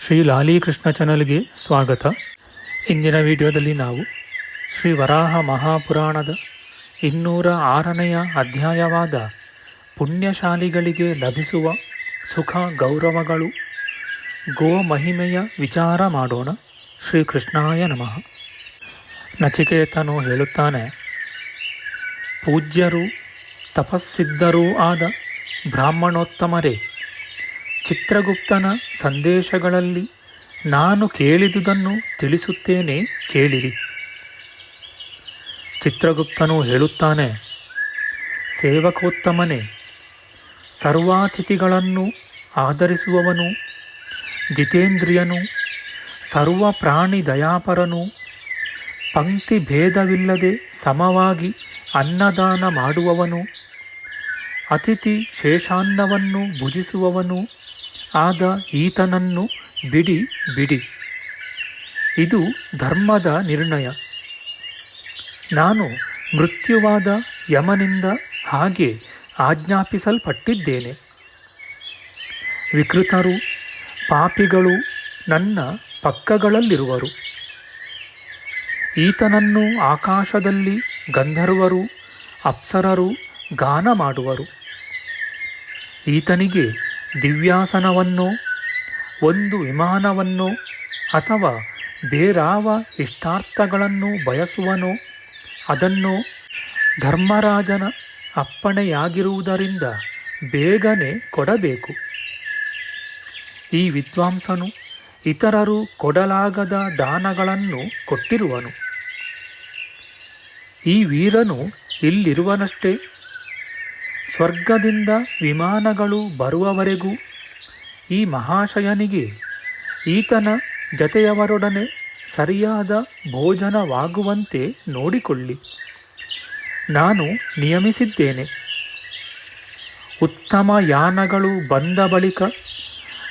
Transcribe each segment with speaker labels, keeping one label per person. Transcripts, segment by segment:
Speaker 1: ಶ್ರೀ ಲಾಲೀಕೃಷ್ಣ ಚಾನಲ್ಗೆ ಸ್ವಾಗತ. ಇಂದಿನ ವಿಡಿಯೋದಲ್ಲಿ ನಾವು ಶ್ರೀ ವರಾಹ ಮಹಾಪುರಾಣದ ಇನ್ನೂರ ಆರನೆಯ ಅಧ್ಯಾಯವಾದ ಪುಣ್ಯಶಾಲಿಗಳಿಗೆ ಲಭಿಸುವ ಸುಖ ಗೌರವಗಳು ಗೋ ಮಹಿಮೆಯ ವಿಚಾರ ಮಾಡೋಣ. ಶ್ರೀ ಕೃಷ್ಣಾಯ ನಮಃ. ನಚಿಕೇತನು ಹೇಳುತ್ತಾನೆ, ಪೂಜ್ಯರು ತಪಸ್ಸಿದ್ಧರೂ ಆದ ಬ್ರಾಹ್ಮಣೋತ್ತಮರೇ ಚಿತ್ರಗುಪ್ತನ ಸಂದೇಶಗಳಲ್ಲಿ ನಾನು ಕೇಳಿದುದನ್ನು ತಿಳಿಸುತ್ತೇನೆ ಕೇಳಿರಿ. ಚಿತ್ರಗುಪ್ತನು ಹೇಳುತ್ತಾನೆ, ಸೇವಕೋತ್ತಮನೇ, ಸರ್ವಾತಿಥಿಗಳನ್ನು ಆಧರಿಸುವವನು, ಜಿತೇಂದ್ರಿಯನು ಸರ್ವ ಪ್ರಾಣಿ ದಯಾಪರನು, ಪಂಕ್ತಿ ಭೇದವಿಲ್ಲದೆ ಸಮವಾಗಿ ಅನ್ನದಾನ ಮಾಡುವವನು, ಅತಿಥಿ ಶೇಷಾನ್ನವನ್ನು ಭುಜಿಸುವವನು ಆದ ಈತನನ್ನು ಬಿಡಿ ಬಿಡಿ. ಇದು ಧರ್ಮದ ನಿರ್ಣಯ. ನಾನು ಮೃತ್ಯುವಾದ ಯಮನಿಂದ ಹಾಗೆ ಆಜ್ಞಾಪಿಸಲ್ಪಟ್ಟಿದ್ದೇನೆ. ವಿಕೃತರು, ಪಾಪಿಗಳು ನನ್ನ ಪಕ್ಕಗಳಲ್ಲಿರುವರು. ಈತನನ್ನು ಆಕಾಶದಲ್ಲಿ ಗಂಧರ್ವರು, ಅಪ್ಸರರು ಗಾನ ಮಾಡುವರು ಈತನಿಗೆ ದಿವ್ಯಾಸನವನ್ನೋ, ಒಂದು ವಿಮಾನವನ್ನೋ ಅಥವಾ ಬೇರಾವ ಇಷ್ಟಾರ್ಥಗಳನ್ನು ಬಯಸುವನೋ, ಅದನ್ನು ಧರ್ಮರಾಜನ ಅಪ್ಪಣೆಯಾಗಿರುವುದರಿಂದ ಬೇಗನೆ ಕೊಡಬೇಕು. ಈ ವಿದ್ವಾಂಸನು ಇತರರು ಕೊಡಲಾಗದ ದಾನಗಳನ್ನು ಕೊಟ್ಟಿರುವನು. ಈ ವೀರನು ಇಲ್ಲಿರುವನಷ್ಟೇ. ಸ್ವರ್ಗದಿಂದ ವಿಮಾನಗಳು ಬರುವವರೆಗೂ ಈ ಮಹಾಶಯನಿಗೆ ಈತನ ಜತೆಯವರೊಡನೆ ಸರಿಯಾದ ಭೋಜನವಾಗುವಂತೆ ನೋಡಿಕೊಳ್ಳಿ. ನಾನು ನಿಯಮಿಸಿದ್ದೇನೆ. ಉತ್ತಮ ಯಾನಗಳು ಬಂದ ಬಳಿಕ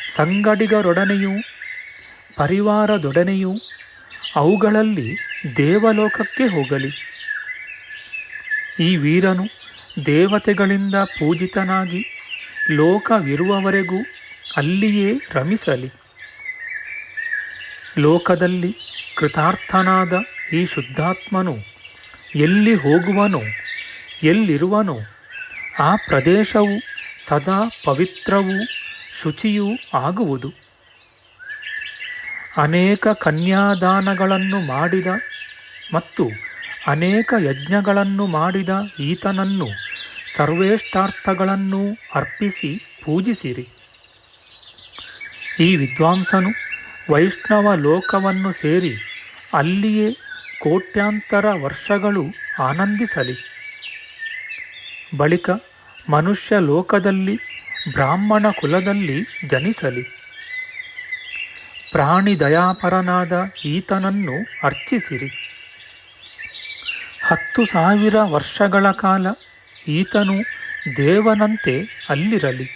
Speaker 1: ಸಂಗಡಿಗರೊಡನೆಯೂ ಪರಿವಾರದೊಡನೆಯೂ ಅವುಗಳಲ್ಲಿ ದೇವಲೋಕಕ್ಕೆ ಹೋಗಲಿ. ಈ ವೀರನು ದೇವತೆಗಳಿಂದ ಪೂಜಿತನಾಗಿ ಲೋಕವಿರುವವರೆಗೂ ಅಲ್ಲಿಯೇ ರಮಿಸಲಿ. ಲೋಕದಲ್ಲಿ ಕೃತಾರ್ಥನಾದ ಈ ಶುದ್ಧಾತ್ಮನು ಎಲ್ಲಿ ಹೋಗುವನೋ, ಎಲ್ಲಿರುವನೋ, ಆ ಪ್ರದೇಶವು ಸದಾ ಪವಿತ್ರವೂ ಶುಚಿಯೂ ಆಗುವುದು. ಅನೇಕ ಕನ್ಯಾದಾನಗಳನ್ನು ಮಾಡಿದ ಮತ್ತು ಅನೇಕ ಯಜ್ಞಗಳನ್ನು ಮಾಡಿದ ಈತನನ್ನು ಸರ್ವೇಷ್ಟಾರ್ಥಗಳನ್ನು ಅರ್ಪಿಸಿ ಪೂಜಿಸಿರಿ. ಈ ವಿದ್ವಾಂಸನು ವೈಷ್ಣವ ಲೋಕವನ್ನು ಸೇರಿ ಅಲ್ಲಿಯೇ ಕೋಟ್ಯಾಂತರ ವರ್ಷಗಳು ಆನಂದಿಸಲಿ. ಬಳಿಕ ಮನುಷ್ಯ ಲೋಕದಲ್ಲಿ, ಬ್ರಾಹ್ಮಣ ಕುಲದಲ್ಲಿ ಜನಿಸಲಿ. ಪ್ರಾಣಿ ದಯಾಪರನಾದ ಈತನನ್ನು ಅರ್ಚಿಸಿರಿ. ಹತ್ತು ಸಾವಿರ ವರ್ಷಗಳ ಕಾಲ ಈತನು ದೇವನಂತೆ ಅಲ್ಲಿರಲಿ.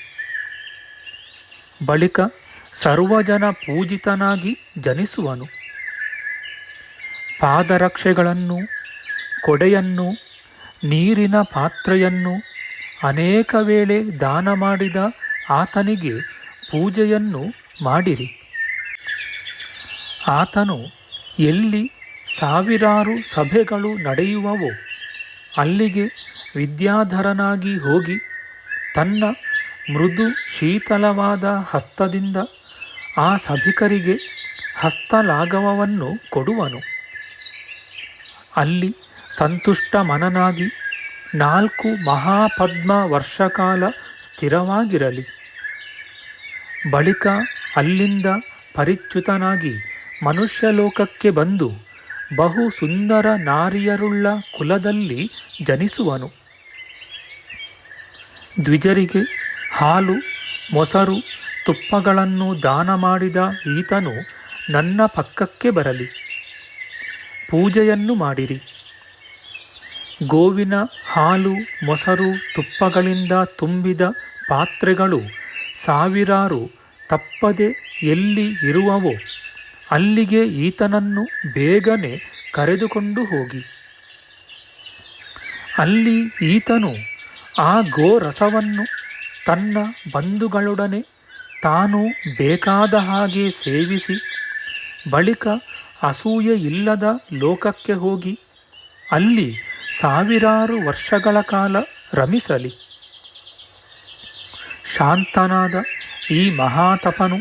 Speaker 1: ಬಳಿಕ ಸರ್ವಜನ ಪೂಜಿತನಾಗಿ ಜನಿಸುವನು. ಪಾದರಕ್ಷೆಗಳನ್ನು, ಕೊಡೆಯನ್ನು, ನೀರಿನ ಪಾತ್ರೆಯನ್ನು, ಅನೇಕ ವೇಳೆ ದಾನ ಮಾಡಿದ ಆತನಿಗೆ ಪೂಜೆಯನ್ನು ಮಾಡಿರಿ. ಆತನು ಎಲ್ಲಿ ಸಾವಿರಾರು ಸಭೆಗಳು ನಡೆಯುವವೋ, ಅಲ್ಲಿಗೆ ವಿದ್ಯಾಧರನಾಗಿ ಹೋಗಿ ತನ್ನ ಮೃದು ಶೀತಲವಾದ ಹಸ್ತದಿಂದ ಆ ಸಭಿಕರಿಗೆ ಹಸ್ತಲಾಘವವನ್ನು ಕೊಡುವನು. ಅಲ್ಲಿ ಸಂತುಷ್ಟ ಮನನಾಗಿ ನಾಲ್ಕು ಮಹಾಪದ್ಮ ವರ್ಷಕಾಲ ಸ್ಥಿರವಾಗಿರಲಿ. ಬಳಿಕ ಅಲ್ಲಿಂದ ಪರಿಚ್ಯುತನಾಗಿ ಮನುಷ್ಯಲೋಕಕ್ಕೆ ಬಂದು ಬಹು ಸುಂದರ ನಾರಿಯರುಳ್ಳ ಕುಲದಲ್ಲಿ ಜನಿಸುವನು. ದ್ವಿಜರಿಗೆ ಹಾಲು, ಮೊಸರು, ತುಪ್ಪಗಳನ್ನು ದಾನ ಮಾಡಿದ ಈತನು ನನ್ನ ಪಕ್ಕಕ್ಕೆ ಬರಲಿ. ಪೂಜೆಯನ್ನು ಮಾಡಿರಿ. ಗೋವಿನ ಹಾಲು, ಮೊಸರು, ತುಪ್ಪಗಳಿಂದ ತುಂಬಿದ ಪಾತ್ರೆಗಳು ಸಾವಿರಾರು, ತಪ್ಪದೆ ಎಲ್ಲಿ ಇರುವವೋ ಅಲ್ಲಿಗೆ ಈತನನ್ನು ಬೇಗನೆ ಕರೆದುಕೊಂಡು ಹೋಗಿ. ಅಲ್ಲಿ ಈತನು ಆ ಗೋರಸವನ್ನು ತನ್ನ ಬಂಧುಗಳೊಡನೆ ತಾನು ಬೇಕಾದ ಹಾಗೆ ಸೇವಿಸಿ, ಬಳಿಕ ಅಸೂಯೆ ಇಲ್ಲದ ಲೋಕಕ್ಕೆ ಹೋಗಿ, ಅಲ್ಲಿ ಸಾವಿರಾರು ವರ್ಷಗಳ ಕಾಲ ರಮಿಸಲಿ. ಶಾಂತನಾದ ಈ ಮಹಾತಪನು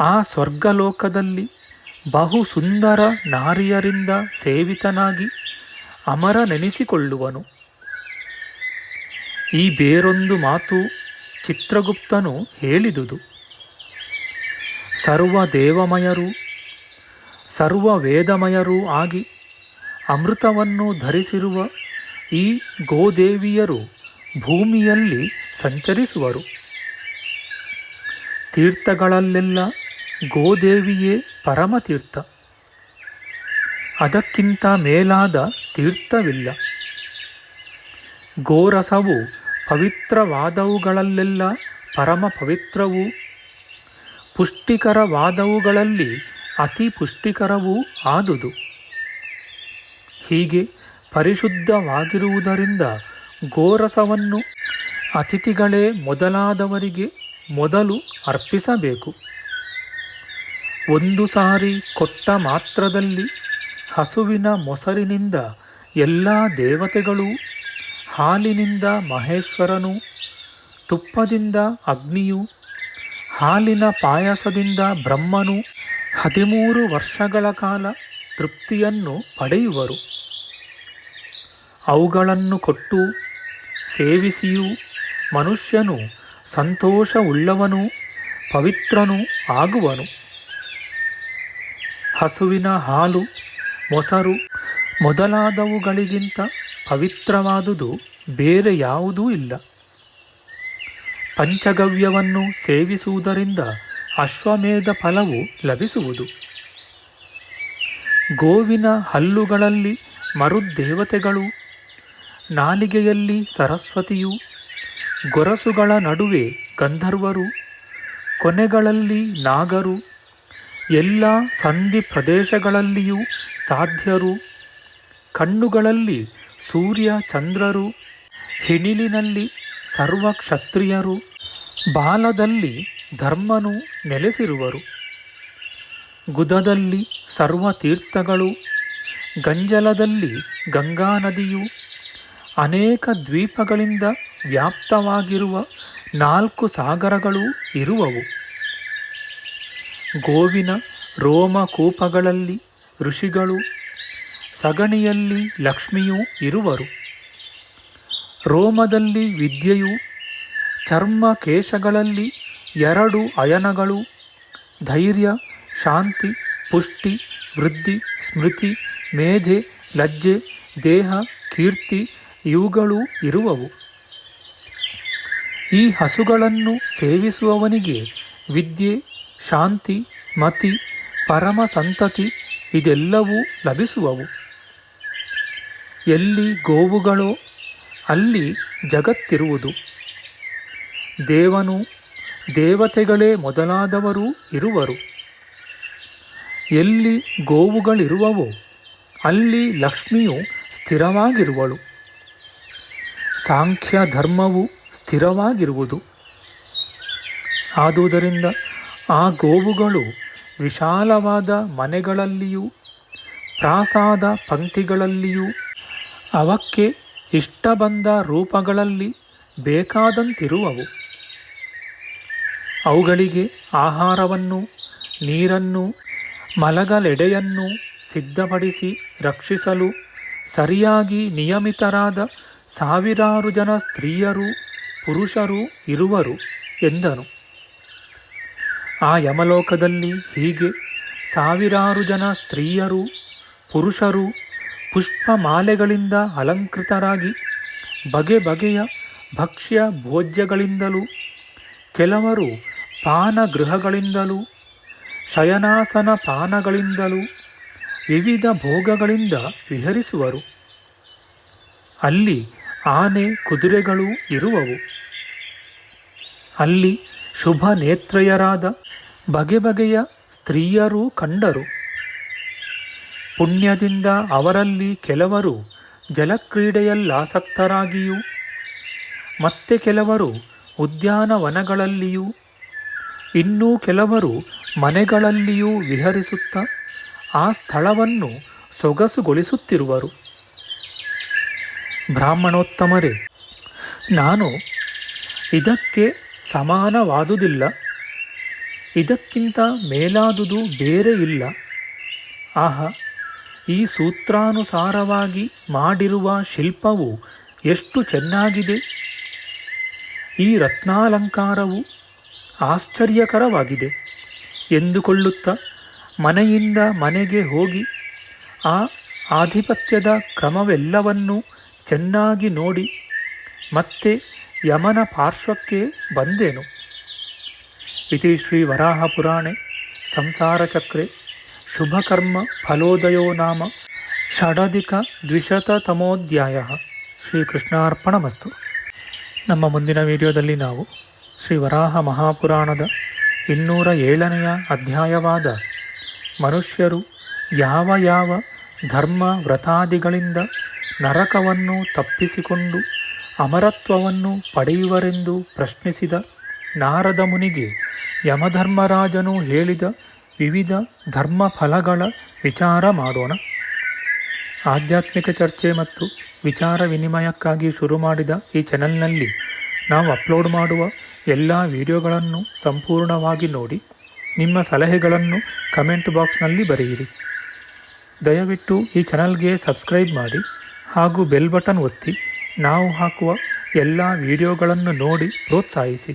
Speaker 1: ಆ ಸ್ವರ್ಗಲೋಕದಲ್ಲಿ ಬಹು ಸುಂದರ ನಾರಿಯರಿಂದ ಸೇವಿತನಾಗಿ ಅಮರ ನೆನೆಸಿಕೊಳ್ಳುವನು ಈ ಬೇರೊಂದು ಮಾತು ಚಿತ್ರಗುಪ್ತನು ಹೇಳಿದುದು. ಸರ್ವ ದೇವಮಯರೂ, ಸರ್ವ ವೇದಮಯರೂ ಆಗಿ ಅಮೃತವನ್ನು ಧರಿಸಿರುವ ಈ ಗೋದೇವಿಯರು ಭೂಮಿಯಲ್ಲಿ ಸಂಚರಿಸುವರು. ತೀರ್ಥಗಳಲ್ಲೆಲ್ಲ ಗೋದೇವಿಯೇ ಪರಮತೀರ್ಥ. ಅದಕ್ಕಿಂತ ಮೇಲಾದ ತೀರ್ಥವಿಲ್ಲ. ಗೋರಸವು ಪವಿತ್ರವಾದವುಗಳಲ್ಲೆಲ್ಲ ಪರಮ ಪವಿತ್ರವೂ. ಪುಷ್ಟಿಕರವಾದವುಗಳಲ್ಲಿ ಅತಿ ಪುಷ್ಟಿಕರವೂ ಆದುದು. ಹೀಗೆ ಪರಿಶುದ್ಧವಾಗಿರುವುದರಿಂದ ಗೋರಸವನ್ನು ಅತಿಥಿಗಳೇ ಮೊದಲಾದವರಿಗೆ ಮೊದಲು ಅರ್ಪಿಸಬೇಕು. ಒಂದು ಸಾರಿ ಕೊಟ್ಟ ಮಾತ್ರದಲ್ಲಿ ಹಸುವಿನ ಮೊಸರಿನಿಂದ ಎಲ್ಲ ದೇವತೆಗಳು ಹಾಲಿನಿಂದ ಮಹೇಶ್ವರನು, ತುಪ್ಪದಿಂದ ಅಗ್ನಿಯು, ಹಾಲಿನ ಪಾಯಸದಿಂದ ಬ್ರಹ್ಮನು ಹದಿಮೂರು ವರ್ಷಗಳ ಕಾಲ ತೃಪ್ತಿಯನ್ನು ಪಡೆಯುವರು. ಅವುಗಳನ್ನು ಕೊಟ್ಟು ಸೇವಿಸಿಯೂ ಮನುಷ್ಯನು ಸಂತೋಷವುಳ್ಳವನು ಪವಿತ್ರನೂ ಆಗುವನು. ಹಸುವಿನ ಹಾಲು, ಮೊಸರು ಮೊದಲಾದವುಗಳಿಗಿಂತ ಪವಿತ್ರವಾದುದು ಬೇರೆ ಯಾವುದೂ ಇಲ್ಲ. ಪಂಚಗವ್ಯವನ್ನು ಸೇವಿಸುವುದರಿಂದ ಅಶ್ವಮೇಧ ಫಲವು ಲಭಿಸುವುದು. ಗೋವಿನ ಹಲ್ಲುಗಳಲ್ಲಿ ಮರುದೇವತೆಗಳು, ನಾಲಿಗೆಯಲ್ಲಿ ಸರಸ್ವತಿಯು, ಗೊರಸುಗಳ ನಡುವೆ ಗಂಧರ್ವರು, ಕೊನೆಗಳಲ್ಲಿ ನಾಗರು, ಎಲ್ಲ ಸಂಧಿ ಪ್ರದೇಶಗಳಲ್ಲಿಯೂ ಸಾಧ್ಯರು, ಕಣ್ಣುಗಳಲ್ಲಿ ಸೂರ್ಯ ಚಂದ್ರರು ಹೆಣಿಲಿನಲ್ಲಿ ಸರ್ವ ಕ್ಷತ್ರಿಯರು, ಬಾಲದಲ್ಲಿ ಧರ್ಮನು ನೆಲೆಸಿರುವರು. ಗುದದಲ್ಲಿ ಸರ್ವ ತೀರ್ಥಗಳು, ಗಂಜಲದಲ್ಲಿ ಗಂಗಾ ನದಿಯು ಅನೇಕ ದ್ವೀಪಗಳಿಂದ ವ್ಯಾಪ್ತವಾಗಿರುವ ನಾಲ್ಕು ಸಾಗರಗಳು ಇರುವವು. ಗೋವಿನ ರೋಮಕೂಪಗಳಲ್ಲಿ ಋಷಿಗಳು ಸಗಣಿಯಲ್ಲಿ ಲಕ್ಷ್ಮಿಯೂ ಇರುವರು. ರೋಮದಲ್ಲಿ ವಿದ್ಯೆಯು, ಚರ್ಮ ಕೇಶಗಳಲ್ಲಿ ಎರಡು ಅಯನಗಳು, ಧೈರ್ಯ, ಶಾಂತಿ, ಪುಷ್ಟಿ, ವೃದ್ಧಿ, ಸ್ಮೃತಿ, ಮೇಧೆ, ಲಜ್ಜೆ, ದೇಹ, ಕೀರ್ತಿ ಇವುಗಳು ಇರುವವು. ಈ ಹಸುಗಳನ್ನು ಸೇವಿಸುವವನಿಗೆ ವಿದ್ಯೆ, ಶಾಂತಿ, ಮತಿ, ಪರಮ ಸಂತತಿ ಇದೆಲ್ಲವೂ ಲಭಿಸುವವು. ಎಲ್ಲಿ ಗೋವುಗಳೋ ಅಲ್ಲಿ ಜಗತ್ತಿರುವುದು. ದೇವನು ದೇವತೆಗಳೇ ಮೊದಲಾದವರೂ ಇರುವರು. ಎಲ್ಲಿ ಗೋವುಗಳಿರುವವೋ ಅಲ್ಲಿ ಲಕ್ಷ್ಮಿಯು ಸ್ಥಿರವಾಗಿರುವಳು. ಸಾಂಖ್ಯ ಧರ್ಮವು ಸ್ಥಿರವಾಗಿರುವುದು. ಆದುದರಿಂದ ಆ ಗೋವುಗಳು ವಿಶಾಲವಾದ ಮನೆಗಳಲ್ಲಿಯೂ, ಪ್ರಾಸಾದ ಪಂಕ್ತಿಗಳಲ್ಲಿಯೂ ಅವಕ್ಕೆ ಇಷ್ಟ ಬಂದ ರೂಪಗಳಲ್ಲಿ ಬೇಕಾದಂತಿರುವವು. ಅವುಗಳಿಗೆ ಆಹಾರವನ್ನು, ನೀರನ್ನು, ಮಲಗಲೆಡೆಯನ್ನು ಸಿದ್ಧಪಡಿಸಿ ರಕ್ಷಿಸಲು ಸರಿಯಾಗಿ ನಿಯಮಿತರಾದ ಸಾವಿರಾರು ಜನ ಸ್ತ್ರೀಯರು ಪುರುಷರು ಇರುವರು ಎಂದನು. ಆ ಯಮಲೋಕದಲ್ಲಿ ಹೀಗೆ ಸಾವಿರಾರು ಜನ ಸ್ತ್ರೀಯರು ಪುರುಷರು ಪುಷ್ಪಮಾಲೆಗಳಿಂದ ಅಲಂಕೃತರಾಗಿ ಬಗೆ ಬಗೆಯ ಭಕ್ಷ್ಯ ಭೋಜ್ಯಗಳಿಂದಲೂ, ಕೆಲವರು ಪಾನಗೃಹಗಳಿಂದಲೂ, ಶಯನಾಸನ ಪಾನಗಳಿಂದಲೂ ವಿವಿಧ ಭೋಗಗಳಿಂದ ವಿಹರಿಸುವರು. ಅಲ್ಲಿ ಆನೆ ಕುದುರೆಗಳು ಇರುವವು. ಅಲ್ಲಿ ಶುಭ ನೇತ್ರೆಯರಾದ ಬಗೆ ಬಗೆಯ ಸ್ತ್ರೀಯರೂ ಕಂಡರು. ಪುಣ್ಯದಿಂದ ಅವರಲ್ಲಿ ಕೆಲವರು ಜಲಕ್ರೀಡೆಯಲ್ಲಾಸಕ್ತರಾಗಿಯೂ, ಮತ್ತೆ ಕೆಲವರು ಉದ್ಯಾನವನಗಳಲ್ಲಿಯೂ, ಇನ್ನೂ ಕೆಲವರು ಮನೆಗಳಲ್ಲಿಯೂ ವಿಹರಿಸುತ್ತಾ ಆ ಸ್ಥಳವನ್ನು ಸೊಗಸುಗೊಳಿಸುತ್ತಿರುವರು. ಬ್ರಾಹ್ಮಣೋತ್ತಮರೇ, ನಾನು ಇದಕ್ಕೆ ಸಮಾನವಾದುದಿಲ್ಲ, ಇದಕ್ಕಿಂತ ಮೇಲಾದುದು ಬೇರೆ ಇಲ್ಲ. ಆಹಾ ಈ ಸೂತ್ರಾನುಸಾರವಾಗಿ ಮಾಡಿರುವ ಶಿಲ್ಪವು ಎಷ್ಟು ಚೆನ್ನಾಗಿದೆ? ಈ ರತ್ನಾಲಂಕಾರವು ಆಶ್ಚರ್ಯಕರವಾಗಿದೆ ಎಂದುಕೊಳ್ಳುತ್ತಾ ಮನೆಯಿಂದ ಮನೆಗೆ ಹೋಗಿ ಆ ಆಧಿಪತ್ಯದ ಕ್ರಮವೆಲ್ಲವನ್ನೂ ಚೆನ್ನಾಗಿ ನೋಡಿ ಮತ್ತೆ ಯಮನ ಪಾರ್ಶ್ವಕ್ಕೆ ಬಂದೆನು. ಇತಿ ಶ್ರೀ ವರಾಹ ಪುರಾಣೆ ಸಂಸಾರಚಕ್ರೆ ಶುಭಕರ್ಮ ಫಲೋದಯೋ ನಾಮ ಷಡಧಿಕ ದ್ವಿಶತತಮೋಧ್ಯಾಯ ಶ್ರೀಕೃಷ್ಣಾರ್ಪಣಮಸ್ತು. ನಮ್ಮ ಮುಂದಿನ ವಿಡಿಯೋದಲ್ಲಿ ನಾವು ಶ್ರೀ ವರಾಹ ಮಹಾಪುರಾಣದ ಇನ್ನೂರ ಏಳನೆಯ ಅಧ್ಯಾಯವಾದ ಮನುಷ್ಯರು ಯಾವ ಯಾವ ಧರ್ಮ ವ್ರತಾದಿಗಳಿಂದ ನರಕವನ್ನು ತಪ್ಪಿಸಿಕೊಂಡು ಅಮರತ್ವವನ್ನು ಪಡೆಯುವರೆಂದು ಪ್ರಶ್ನಿಸಿದ ನಾರದ ಮುನಿಗೆ ಯಮಧರ್ಮರಾಜನು ಹೇಳಿದ ವಿವಿಧ ಧರ್ಮ ಫಲಗಳ ವಿಚಾರ ಮಾಡೋಣ. ಆಧ್ಯಾತ್ಮಿಕ ಚರ್ಚೆ ಮತ್ತು ವಿಚಾರ ವಿನಿಮಯಕ್ಕಾಗಿ ಶುರು ಮಾಡಿದ ಈ ಚಾನಲ್ನಲ್ಲಿ ನಾವು ಅಪ್ಲೋಡ್ ಮಾಡುವ ಎಲ್ಲ ವಿಡಿಯೋಗಳನ್ನು ಸಂಪೂರ್ಣವಾಗಿ ನೋಡಿ, ನಿಮ್ಮ ಸಲಹೆಗಳನ್ನು ಕಮೆಂಟ್ ಬಾಕ್ಸ್ನಲ್ಲಿ ಬರೆಯಿರಿ. ದಯವಿಟ್ಟು ಈ ಚಾನಲ್ಗೆ ಸಬ್ಸ್ಕ್ರೈಬ್ ಮಾಡಿ ಹಾಗೂ ಬೆಲ್ ಬಟನ್ ಒತ್ತಿ ನಾವು ಹಾಕುವ ಎಲ್ಲ ವಿಡಿಯೋಗಳನ್ನು ನೋಡಿ ಪ್ರೋತ್ಸಾಹಿಸಿ.